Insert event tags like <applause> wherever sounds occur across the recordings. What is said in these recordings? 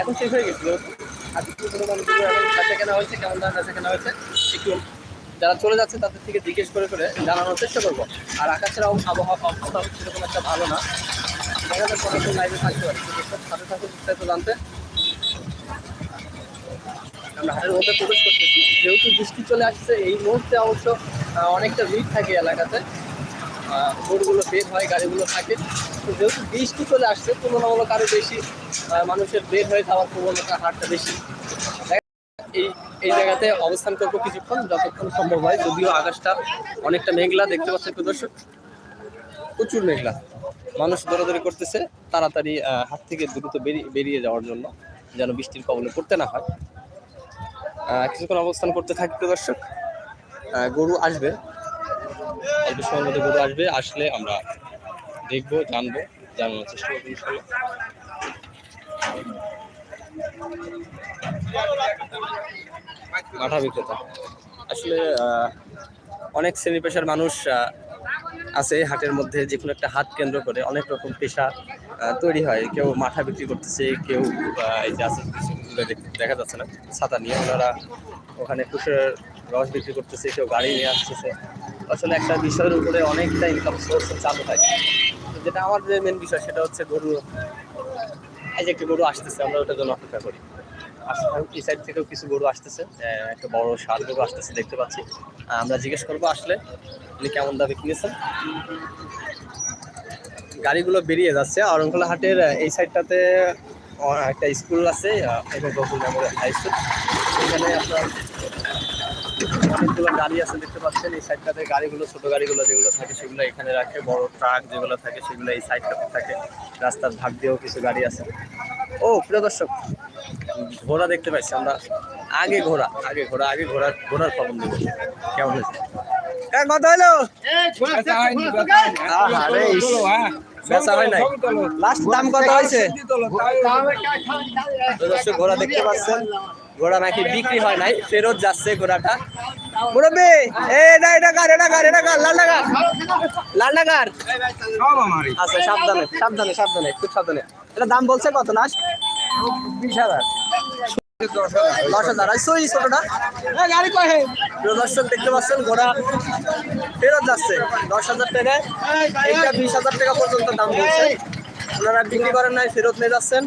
এখন শেষ হয়ে গেছিল। আজকে হয়েছে, কেমন দাম কেনা হয়েছে একটু যারা চলে যাচ্ছে তাদের থেকে জিজ্ঞেস করে করে জানানোর চেষ্টা করব। আর আকাশের আব- আবহাওয়া অবস্থা সেরকম একটা ভালো না। দেখা যাক কতক্ষণ লাইভে থাকতে পারি। সাথে সাথে বিস্তারিত জানতে। আমরা হাটের মধ্যে প্রবেশ করতেছি। যেহেতু বৃষ্টি চলে আসছে, এই মুহূর্তে অবশ্য অনেকটা ভিড় থাকে এলাকাতে। আহ, রোডগুলো বের হয় গাড়িগুলো থাকে। তো যেহেতু বৃষ্টি চলে আসছে তুলনামূলক আরও বেশি মানুষের বের হয়ে যাওয়ার প্রবণতা হারটা বেশি। এই এই জায়গাতে অবস্থান করব কিছুক্ষণ যতক্ষণ সম্ভব হয়। যদিও আকাশটা অনেকটা মেঘলা দেখতে পাচ্ছেন একটু দর্শক। প্রচুর মেঘলা। মানুষ দৌড়াদৌড়ি করতেছে তাড়াতাড়ি হাত থেকে দ্রুত বেরিয়ে বেরিয়ে যাওয়ার জন্য যেন বৃষ্টির কবলে পড়তে না হয়। কিছুক্ষণ অবস্থান করতে থাকি প্রিয় দর্শক। গরু আসবে। অল্প সময়ের মধ্যে গরু আসবে, আসলে আমরা দেখব, জানব, জানানোর চেষ্টা করব ইনশাল্লাহ মাথা বিক্রেতা। আসলে অনেক শ্রেণি পেশার মানুষ আছে হাটের মধ্যে যে কোনো একটা হাট কেন্দ্র করে অনেক রকম পেশা তৈরি হয়। কেউ মাথা বিক্রি করতেছে, কেউ এই যে আছে দেখা যাচ্ছে না, ছাতা নিয়ে। ওনারা ওখানে কুশের রস বিক্রি করতেছে, কেউ গাড়ি নিয়ে আসতেছে। আসলে একটা বিষয়ের উপরে অনেকটা ইনকাম সোর্স চালু হয়। যেটা আমার যে মেন বিষয়, সেটা হচ্ছে গরু। এই যে একটা গরু আসতেছে, আমরা ওটার জন্য অপেক্ষা করি। এই সাইড থেকেও কিছু গরু আসতেছে একটা বড় সার গরু আসতেছে, দেখতে পাচ্ছি। আমরা জিজ্ঞেস করব আসলে উনি কেমন দামে কিনেছেন। গাড়িগুলো বেরিয়ে যাচ্ছে। অরঙ্গলা হাটের এই সাইডটাতে একটা স্কুল আছে বকুল মেমোরিয়াল হাই স্কুল এখানে আপনার অনেকগুলো গাড়ি আছে, দেখতে পাচ্ছেন? এই সাইডটাতে গাড়িগুলো, ছোট গাড়িগুলো যেগুলো থাকে, সেগুলো এখানে রাখে। বড় ট্রাক যেগুলো থাকে, সেগুলো এই সাইডটাতে থাকে। রাস্তার ভাগ দিয়েও কিছু গাড়ি আছে। ও, প্রিয় দর্শক, ঘোড়া দেখতে পাচ্ছি আমরা। আগে ঘোড়া আগে ঘোড়া আগে ঘোড়া, ঘোড়ার খবর দেবো কেমন হয়েছে? হ্যাঁ কত হলো দাম কত হয়েছে? ঘোড়া দেখতে পাচ্ছেন। ঘোড়া নাকি বিক্রি হয় নাই ফেরত যাচ্ছে ঘোড়াটা। মুরব্বী এ এটা এটা কার এটা কার এটা কার লাল লাল আচ্ছা সাবধানে সাবধানে সাবধানে খুব সাবধানে। এটা দাম বলছে কত বিশ হাজার। দশ হাজার। ছোটটা? গাড়ি দর্শক দেখতে পাচ্ছেন ঘোড়া ফেরত যাচ্ছে। দশ হাজার টাকায় এটা বিশ হাজার টাকা পর্যন্ত দাম বলছে। ওনারা বিক্রি করেন নাই ফেরত নিয়ে যাচ্ছেন।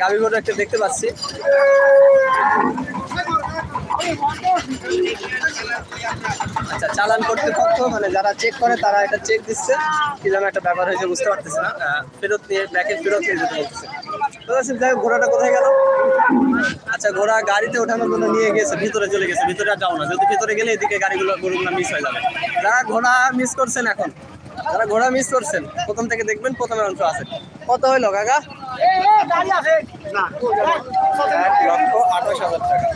গাভী গরু একটা দেখতে পাচ্ছি। আচ্ছা চালান কর্তৃপক্ষ মানে যারা চেক করে, তারা এটা চেক দিচ্ছে। কি যেন একটা ব্যাপার হয়েছে, বুঝতে পারতেছি না। ফেরত নিয়ে ব্যাকেট ফেরত নিয়ে যেতে তো যাই ঘোড়াটা কোথায় গেল? আচ্ছা ঘোড়া গাড়িতে ওঠানোর জন্য নিয়ে গেছে, ভিতরে চলে গেছে, ভিতরে আর যাও না। যেহেতু ভিতরে গেলে এদিকে গাড়িগুলো, গরুগুলো মিস হয়ে যাবে। যারা ঘোড়া মিস করছেন এখন, যারা ঘোড়া মিস করছেন, প্রথম থেকে দেখবেন প্রথমে অংশ আছে। কত হইল কাকা? এক লক্ষ আঠাশ হাজার টাকা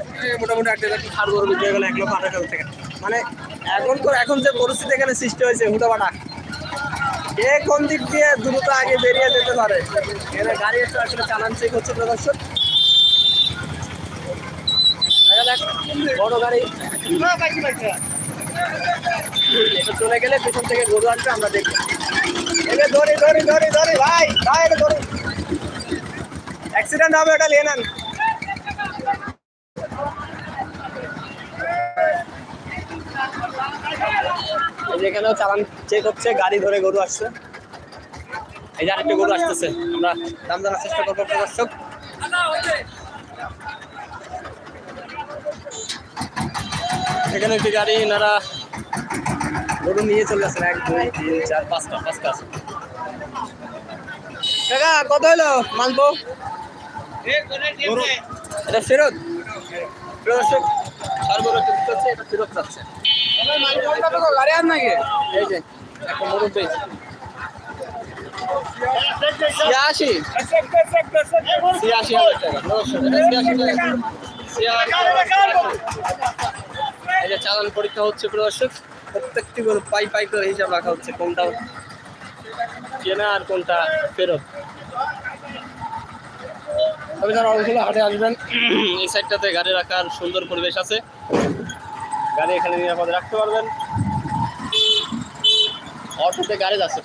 মোটামুটি একটা একটা সার গরু বিক্রি এক লক্ষ আঠাশ হাজার টাকা মানে এখন তো এখন যে পরিস্থিতি এখানে সৃষ্টি হয়েছে হুটোপাটা কে কোন দিক দিয়ে দ্রুত আগে বেরিয়ে যেতে পারে? এখানে গাড়ি একটু আসলে চালান চেক হচ্ছে প্রদর্শক বড় গাড়ি। এটা চলে গেলে পেছন থেকে গরু আসবে আমরা দেখব। ধরি ধরি ধরি ধরি ভাই ভাই, এটা অ্যাক্সিডেন্ট হবে ওটা নিয়ে নেন। এই যে এখানেও চালান চেক হচ্ছে, গাড়ি ধরে গরু আসছে। এই যে আরেকটা গরু আসতেছে, আমরা দাম জানার চেষ্টা করব দর্শক। এখানে একটি গাড়ি এনারা গরু নিয়ে চলে আসেন, এক, দুই, তিন, চার, পাঁচটা পাঁচটা আছে। কাকা কত হলো মালবো এটা ফেরত? দর্শক সর্বরত হচ্ছে এটা ফেরত যাচ্ছে। গাড়ি আর নাকি? এই যে একটা মরুদ পেয়েছি ছিয়াশি। ছিয়াশি হাজার টাকা নশো ছিয়াশি টাকা। ছিয়াশি এই যে চালান পরীক্ষা হচ্ছে প্রদর্শক প্রত্যেকটি পাই পাই করে হিসাব রাখা হচ্ছে কোনটা কেনা আর কোনটা ফেরত? তবে যারা অনেকগুলো হাটে আসবেন, <clears throat> এই সাইডটাতে গাড়ি রাখার সুন্দর পরিবেশ আছে। গাড়ি এখানে নিরাপদে রাখতে পারবেন। অটোতে গাড়ি যাচ্ছে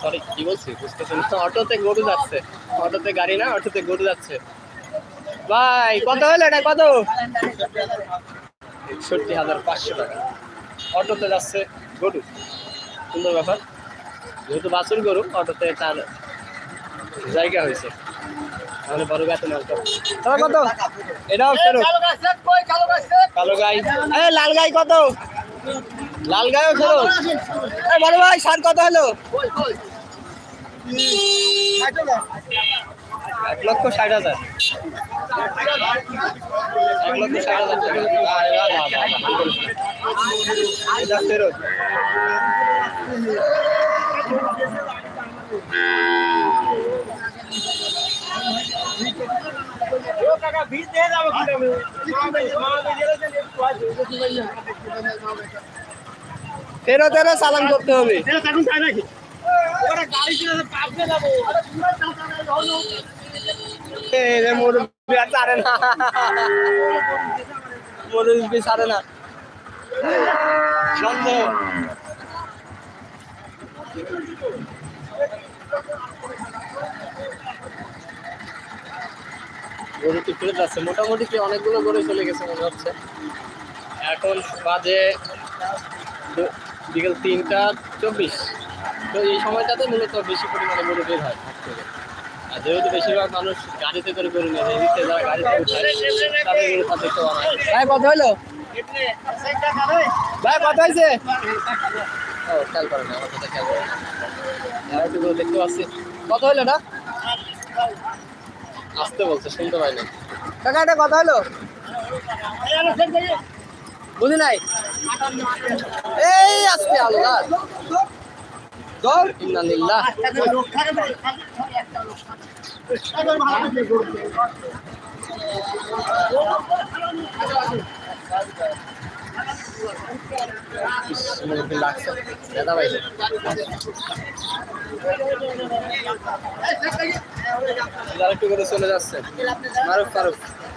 সরি কি বলছি? বুঝতেছি না। অটোতে গরু যাচ্ছে। অটোতে গাড়ি না, অটোতে গরু যাচ্ছে। ভাই, কত হলো এটা? কত? একষট্টি হাজার পাঁচশো টাকা। অটোতে যাচ্ছে গরু। সুন্দর ব্যাপার। যেহেতু বাছুর গরু অটোতে তার জায়গা হয়েছে। তাহলে বড় বেতন অল্প তবে কত? এটাও ফেরত। কালো গাই। এ লাল গাই কত? লাল গাইও ফেরত। এ বড় ভাই সার কত হলো? এক লক্ষ ষাট হাজার। এক লক্ষ ষাট হাজার ফেরত। ফেরত এরও চালান করতে হবে। মুরব্বি আর ছাড়ে না। মুরব্বি ছাড়ে না। সন্দেহ গরু কি ফেরত যাচ্ছে মোটামুটি কি অনেকগুলো গরু চলে গেছে মনে হচ্ছে। এখন বাজে বিকেল তিনটা চব্বিশ। তো এই সময়টাতে মূলত বেশি পরিমাণে গরু বের হয়। আর যেহেতু বেশিরভাগ মানুষ গাড়িতে করে গরু নিয়ে যায় এদিকে যারা গাড়িতে উঠায় তাদের গরু তাদের তো ভাই কত হলো ভাই কত হয়েছে ও খেয়াল করে না আমার কথা খেয়াল করে না আর একটু দেখতে পাচ্ছি। কত হলো না? আসতে বলছে, শুনতে পাই না কাকা এটা কথা হলো? বুঝি নাই? এই আজকে আল্লাহ। দর ইন্নালিল্লাহ।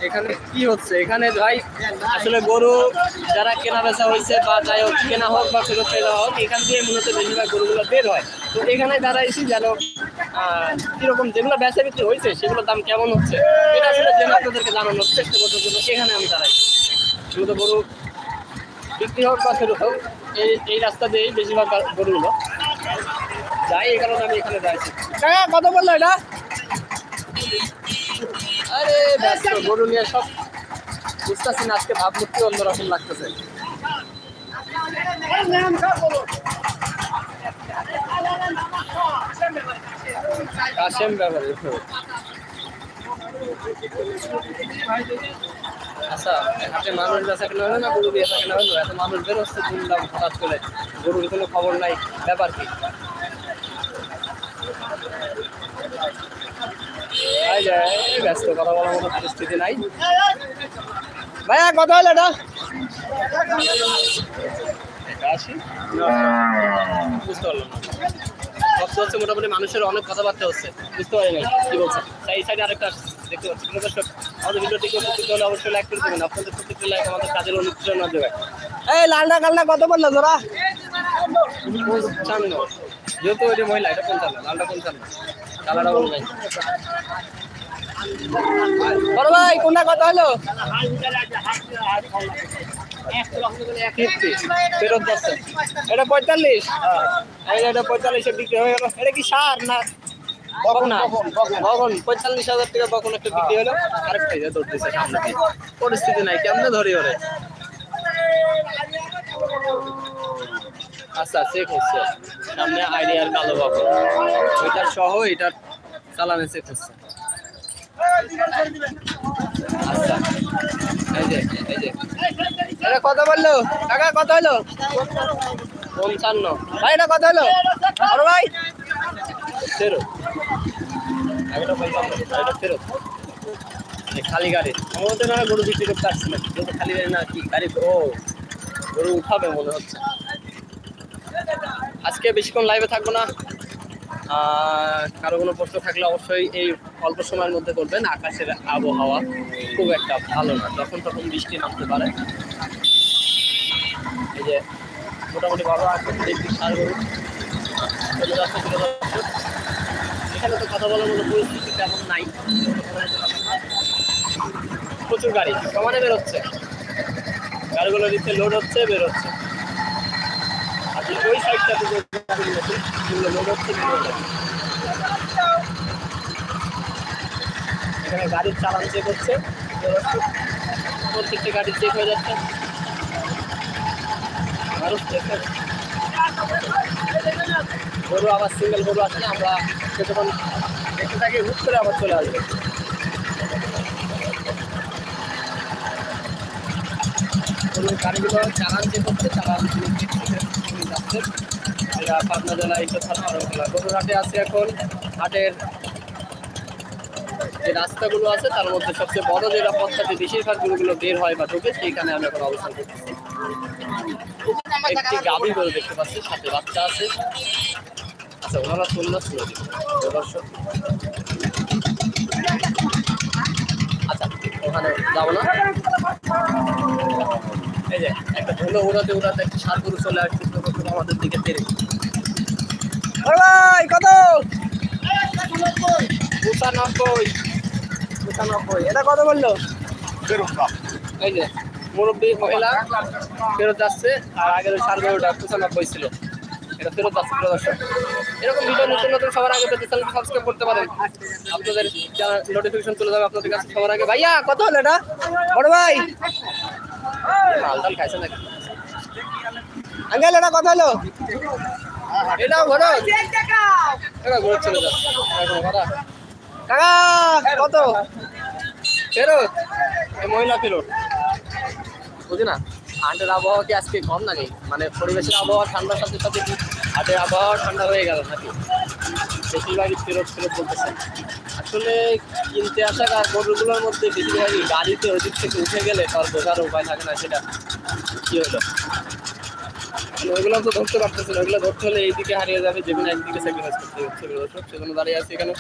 এখানে কি হচ্ছে এখানে ভাই আসলে গরু যারা কেনা বেচা হয়েছে বা যাই হোক কেনা হোক বা ফেরত দেওয়া হোক এখান দিয়ে মূলত বেশিরভাগ গরুগুলো বের হয় তো এখানে দাঁড়াইছি যেন কীরকম যেগুলো বেচা বিক্রি হয়েছে সেগুলোর দাম কেমন হচ্ছে এটা আসলে যেন আপনাদেরকে জানানোর চেষ্টা করতে এখানে আমি দাঁড়াই। মূলত গরু বিক্রি হোক বা ফেরত হোক এই এই রাস্তা দিয়েই বেশিরভাগ গরুগুলো। যাই এই কারণে আমি এখানে দাঁড়াইছি। কাকা কত বলল এটা। আরে ব্যস্ত। গরু নিয়ে সব বুঝতেছি না আজকে ভাবমূর্তি অন্যরকম লাগতেছে। কাশেম ব্যাপারে আচ্ছা মানুষ বেচা কেনা হলো না গরু বেচা কেনা হলো? এত মানুষ বেরোচ্ছে শুনলাম হঠাৎ করে। গরুর কোনো খবর নাই। ব্যাপার কি? ব্যস্ত কথা বলার মতো পরিস্থিতি নাই। ভাইয়া, কথা হলো এটা। বুঝতে পারলাম হচ্ছে মোটামুটি মানুষের অনেক কথাবার্তা হচ্ছে। বুঝতে পারি না কি বলছে এই সাইডে আরেকটা দেখতে পাচ্ছি। প্রিয় দর্শক আমাদের ভিডিওটি কেউ হলে অবশ্যই লাইক করে দেবেন। আপনাদের প্রত্যেকটি লাইক আমাদের কাজের অনুপ্রেরণা যোগায় এই লালটা কালটা কত বলল তোরা? পঞ্চান্ন। যেহেতু ওই যে মহিলা এটা পঞ্চান্ন লালটা পঞ্চান্ন। কালারটা বড় ভাই কোনটা কত হলো? ফেরত যাচ্ছে। এটা পঁয়তাল্লিশ? এই যে এটা পঁয়তাল্লিশে বিক্রি হয়ে গেল। এটা কি সার না? বকনা। বকন পঁয়তাল্লিশ হাজার টাকা বকন একটা বিক্রি হলো। আরেকটা সামনে। পরিস্থিতি নাই, কেমনে ধরি ওরে? আচ্ছা চেক হচ্ছে। সামনে আইডিয়ার কালো বকন। ওইটার সহ এটার চালানে চেক হচ্ছে। আচ্ছা এই এটা কত বলল? টাকা কত হলো পঞ্চান্ন। ভাই, এটা কত হলো ভাই? ফেরত খালি গাড়ি। মধ্যে না গরু বিক্রি করতে আসছে না কিন্তু খালি গাড়ি না, কি গাড়ি ও, গরু উঠাবে মনে হচ্ছে। আজকে বেশিক্ষণ লাইভে থাকব না। কারও কোনো প্রশ্ন থাকলে অবশ্যই এই অল্প সময়ের মধ্যে করবেন। আকাশের আবহাওয়া খুব একটা ভালো না, যখন তখন বৃষ্টি নামতে পারে। এই যে, মোটামুটি ভালো আছে সার গরু। চলে এখানে তো কথা বলার মতো পরিস্থিতি তেমন নাই। প্রচুর গাড়ি। সমানে বেরোচ্ছে। গাড়িগুলো নিচে লোড হচ্ছে, বেরোচ্ছে। আর ওই সাইডটাতে যে গাড়িগুলো লোড হচ্ছে এখানে গাড়ির চালান চেক হচ্ছে। প্রত্যেকটি গাড়ি চেক হয়ে যাচ্ছে। মানুষ দেখে গরু আবার সিঙ্গেল গরু আসলে আমরা কিছুক্ষণ দেখতে থাকি, হুট করে আবার চলে আসবে। গাড়িগুলো এটা পাবনা জেলা এখন যে রাস্তাগুলো আছে, তার মধ্যে সবচেয়ে বড় যে বেশিরভাগ গরুগুলো বের হয় বা ঢোকে, সেইখানে আমি এখন অবস্থান করতেছি। একটি গাভী গরু দেখতে পাচ্ছি সাথে বাচ্চা আছে। আচ্ছা ওনারা চলল ছিল দর্শক আচ্ছা ওখানে যাব না। এই যে একটা ধুলো উড়াতে উড়াতে একটা সার গরু চলে আসছে আমাদের দিকে তেরে কত? পঁচানব্বই। পঁচানব্বই এটা কত বলল? এই যে মুরব্বী মহিলা ফেরত যাচ্ছে আর আগের ওই পঁচানব্বই ছিল। এটা ফেরত যাচ্ছে এরকম ভিডিও নতুন নতুন সবার আগে পেতে চ্যানেল সাবস্ক্রাইব করতে পারেন। আপনাদের নোটিফিকেশন চলে যাবে, আপনাদের কাছে সবার আগে। ভাইয়া, কত হলো এটা? বড় ভাই। মাল টাল খাইছে নাকি? আঙ্কেল, এটা কত হলো? এটাও ঘোরো এটা ঘোরত চলে যাচ্ছে কাকা, কত? ফেরত? মহিলা ফেরত। বুঝি না? হাটের আবহাওয়া কি আজকে কম নাকি? মানে পরিবেশের আবহাওয়া ঠান্ডার সাথে সাথে কি হাটের আবহাওয়া ঠান্ডা হয়ে গেল নাকি? বেশিরভাগই ফেরত ফেরত বলতেছে। আসলে কিনতে আসা আর গরুগুলোর মধ্যে বেশিরভাগই গাড়িতে ওদিক থেকে উঠে গেলে তার বোঝার উপায় থাকে না সেটা। কি হলো? মানে ওইগুলো তো ধরতে পারতেছে না। ওইগুলো ধরতে হলে এইদিকে হারিয়ে যাবে যে কোনো একদিকে স্যাক্রিফাইস করতে হচ্ছে সেজন্য দাঁড়িয়ে আছে এখানে।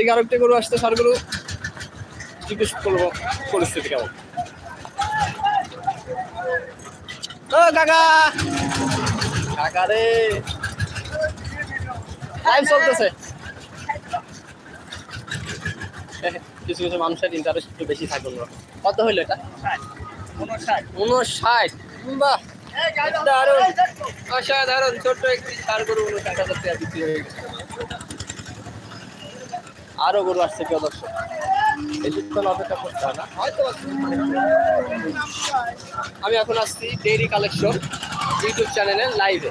এই আরেকটা গরু আসতে সারগুলো। জিজ্ঞেস করব পরিস্থিতি কেমন? ও কাকা। কাকা রে। লাইভ চলতেছে। কিছু কিছু মানুষের ইন্টারেস্ট একটু বেশি থাকে। কত হইল এটা? উনষাট বাহ! দারুণ। অসাধারণ ছোট্ট একটি সার গরু উনষাট হাজার টাকা বিক্রি হয়ে গেছে। আরও গরু আসছে কেউ দর্শক। বেশিক্ষণ অপেক্ষা করতে হয় না। আমি এখন আসছি ডেইরি কালেকশন ইউটিউব চ্যানেলে লাইভে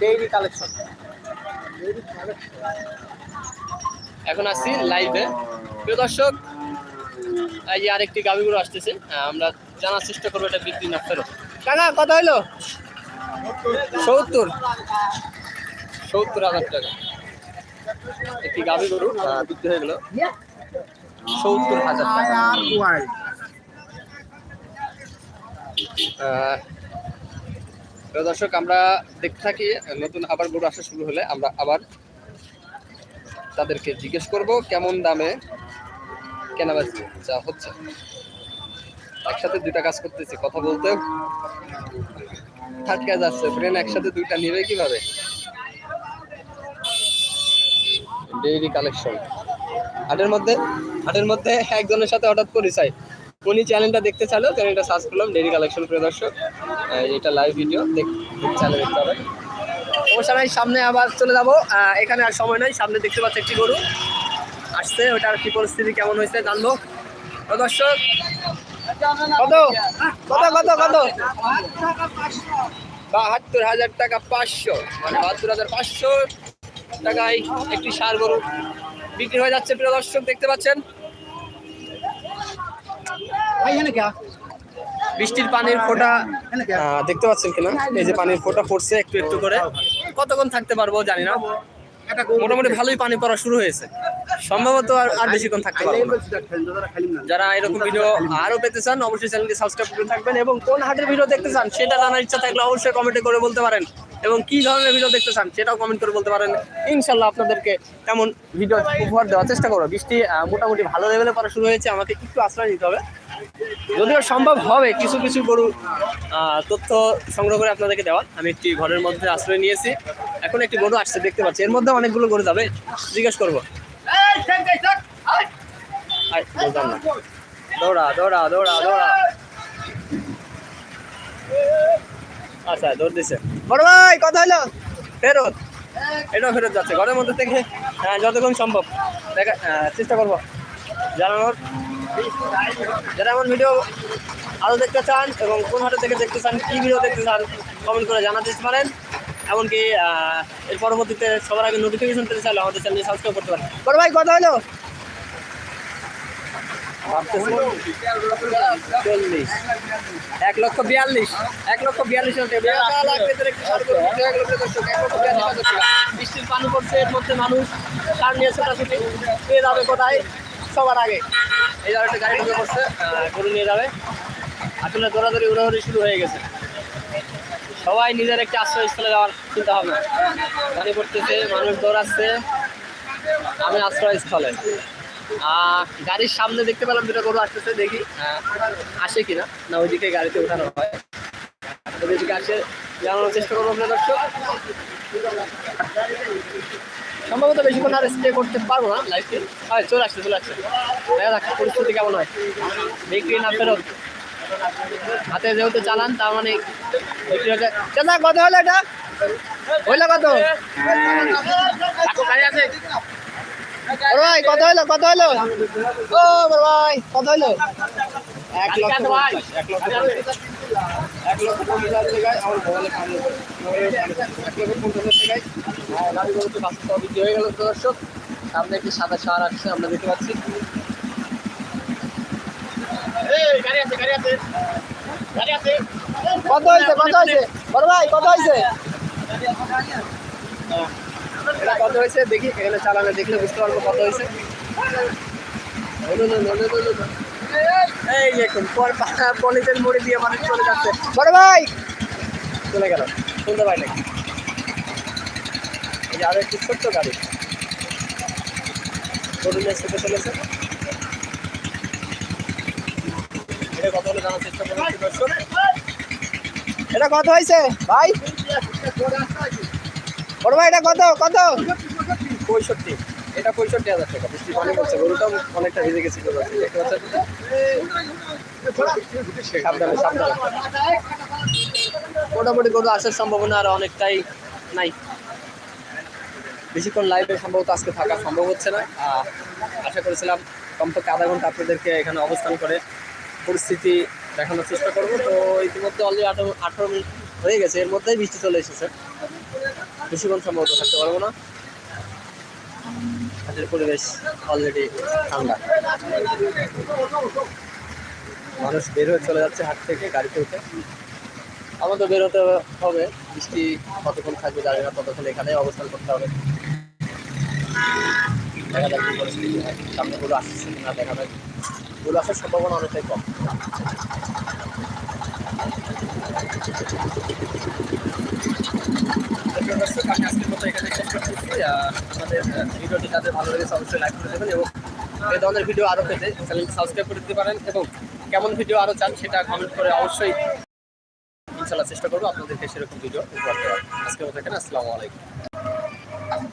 ডেইরি কালেকশন এখন আসছি লাইভে প্রিয় দর্শক এই যে আরেকটি গাভিগুলো আসতেছে। হ্যাঁ, আমরা জানার চেষ্টা করব এটা বিক্রি না ফেরত। কাকা কত হইল? সত্তর। সত্তর হাজার টাকা। একটি গাভি গরু বিক্রি হয়ে গেল সত্তর হাজার টাকা। দর্শক আমরা দেখতে থাকি নতুন আবার গরু আসা শুরু হলে আমরা আবার তাদেরকে জিজ্ঞেস করব কেমন দামে কেনাবেচা যা হচ্ছে। একসাথে দুইটা কাজ করতেছি কথা বলতে। থাটকা যাচ্ছে ব্রেন একসাথে দুইটা নিবে কীভাবে? ডেইরি কালেকশন হাটের মধ্যে হাটের মধ্যে একজনের সাথে হঠাৎ পরিচয়। উনি চ্যানেলটা দেখতে চাইলেও চ্যানেলটা সার্চ করলাম ডেইরি কালেকশন প্রিয় দর্শক। এটা লাইভ ভিডিও চ্যানেল দেখতে হবে। সমস্যা নাই সামনে আবার চলে যাব। এখানে আর সময় নাই, সামনে দেখতে পাচ্ছি একটি গরু। আসছে, ওটার কি পরিস্থিতি, কেমন হয়েছে, জানব। দর্শক, কত? কত কত কত? বাহাত্তর হাজার টাকা পাঁচশো মানে বাহাত্তর হাজার পাঁচশো। টাকায় একটি সার গরু বিক্রি হয়ে যাচ্ছে প্রিয় দর্শক দেখতে পাচ্ছেন। বৃষ্টির পানির ফোঁটা দেখতে পাচ্ছেন কিনা? এই যে পানির ফোঁটা পড়ছে একটু একটু করে। কতক্ষণ থাকতে পারব জানি না। মোটামুটি ভালোই পানি পড়া শুরু হয়েছে। সম্ভবত আর আর বেশিক্ষণ থাকতে পারব যারা এরকম ভিডিও আরও পেতে চান অবশ্যই চ্যানেলকে সাবস্ক্রাইব করে থাকবেন এবং কোন হাটের ভিডিও দেখতে চান সেটা জানার ইচ্ছা থাকলে অবশ্যই কমেন্টে করে বলতে পারেন। এবং কি ধরনের ভিডিও দেখতে চান সেটাও কমেন্ট করে বলতে পারেন। ইনশাল্লাহ আপনাদেরকে তেমন ভিডিও উপহার দেওয়ার চেষ্টা করব। বৃষ্টি মোটামুটি ভালো লেভেলে পড়া শুরু হয়েছে আমাকে একটু আশ্রয় নিতে হবে। যদিও সম্ভব হবে কিছু কিছু গরু তথ্য সংগ্রহ করে আপনাদেরকে দেওয়ার আমি একটি ঘরের মধ্যে আশ্রয় নিয়েছি। এখন একটি গরু আসছে দেখতে পাচ্ছি। এর মধ্যে অনেকগুলো গরু যাবে। জিজ্ঞেস করব। আয়, দৌড়া দৌড়া দৌড়া দৌড়া। আচ্ছা দৌড় দিছে। বড় ভাই, কথা হলো? ফেরত। এটাও ফেরত যাচ্ছে। ঘরের মধ্যে থেকে হ্যাঁ যতক্ষণ সম্ভব। দেখা চেষ্টা করব। জানানোর যারা আমার ভিডিও আরও দেখতে চান এবং কোন হাটে থেকে দেখতে চান, কী ভিডিও দেখতে চান কমেন্ট করে জানাতে পারেন। এমনকি এর পরবর্তীতে সবার আগে নোটিফিকেশন পেতে চাইলে আমাদের চ্যানেল সাবস্ক্রাইব করতে পারেন। বড় ভাই, কথা হলো? চল্লিশ এক লক্ষ বিয়াল্লিশ। এক লক্ষ বিয়াল্লিশ। বৃষ্টির পড়ছে মানুষ নিয়ে ছোটাছুটি? যাবে কোথায়? সবার আগে। এই একটা গরু নিয়ে যাবে। আসলে দৌড়াদৌড়ি, উড়াউড়ি শুরু হয়ে গেছে। সবাই নিজের একটি আশ্রয়স্থলে যাওয়ার চিন্তা ভাবনা। পানি পড়তেছে, মানুষ দৌড়াচ্ছে। আমি আশ্রয়স্থলে। গাড়ির সামনে দেখতে পেলাম দুটো গরু আসতেছে দেখি। আসে কিনা? না ওইদিকে গাড়িতে ওঠানো হয়। ওইদিকে আসে জানানোর চেষ্টা করব আপনার দর্শক। সম্ভবত বেশিক্ষণ আর স্টে করতে পারব না লাইফে হয় চলে আসছে চলে আসছে। দেখা যাক পরিস্থিতি কেমন হয়? বিক্রি না ফেরত? হাতে যেহেতু চালান তার মানে চাচা কত হলো এটা? হইল কত? বড় ভাই কত হলো কত হলো ও ভাই কত হলো এক লক্ষ এক লক্ষ এক লক্ষ পঞ্চাশ হাজার টাকায় আমার মোবাইলে কাম নেই। মোবাইলে কাম নেই। এক লক্ষ পঞ্চাশ হাজার টাকায়। আহ, গাড়িগুলোতে বাস্তব বিক্রি হয়ে গেল দর্শক সামনে একটি সাদা সার আসছে আমরা দেখতে পাচ্ছি কত হয়েছে কত হয়েছে বড় ভাই কত হয়েছে এটা কত হয়েছে? দেখি, এখানে চালানে দেখলে বুঝতে পারব কত হয়েছে। মুড়ি দিয়ে মানুষ চলে ভাই! চলে এই গাড়ি। চলেছে এটা এটা কত হয়েছে? ভাই! বড় ভাই, এটা কত? কত? পঁয়ষট্টি। এটা পঁয়ষট্টি হাজার টাকা। বৃষ্টি পানি পড়ছে গরুটাও অনেকটা ভিজে গেছে দেখতে পাচ্ছেন? সাবধানে সাবধানে। মোটামুটি গরু আসার সম্ভাবনা আর অনেকটাই নাই। বেশিক্ষণ লাইভে সম্ভবত আজকে থাকা সম্ভব হচ্ছে না। আশা করেছিলাম কমপক্ষে আধা ঘণ্টা আপনাদেরকে এখানে অবস্থান করে পরিস্থিতি দেখানোর চেষ্টা করব। তো ইতিমধ্যে অলরেডি আঠারো আঠারো মিনিট হয়ে গেছে, এর মধ্যেই বৃষ্টি চলে এসেছে। বেশিক্ষণ সম্ভবত থাকতে পারব না। হাটের পরিবেশ অলরেডি ঠান্ডা। মানুষ বের হয়ে চলে যাচ্ছে হাট থেকে গাড়িতে উঠে আমাদের বের হতে হবে বৃষ্টি কতক্ষণ থাকবে জানি না ততক্ষণ এখানে অবস্থান করতে হবে। দেখা যাক সামনে গুলো আসছে কিনা দেখা যাক। গুলো আসার সম্ভাবনা অনেকটাই কম। দর্শক, আমাদের ভিডিওটি ভালো লেগেছে অবশ্যই লাইক করে দেবেন এবং এই ধরনের ভিডিও আরও পেতে চ্যানেল সাবস্ক্রাইব করে দিতে পারেন এবং কেমন ভিডিও আরও চান সেটা কমেন্ট করে অবশ্যই ইনশাল্লাহ চেষ্টা করব আপনাদেরকে সেরকম ভিডিও উপহার দেওয়ার আজকের মতো এখানে আসসালামু আলাইকুম।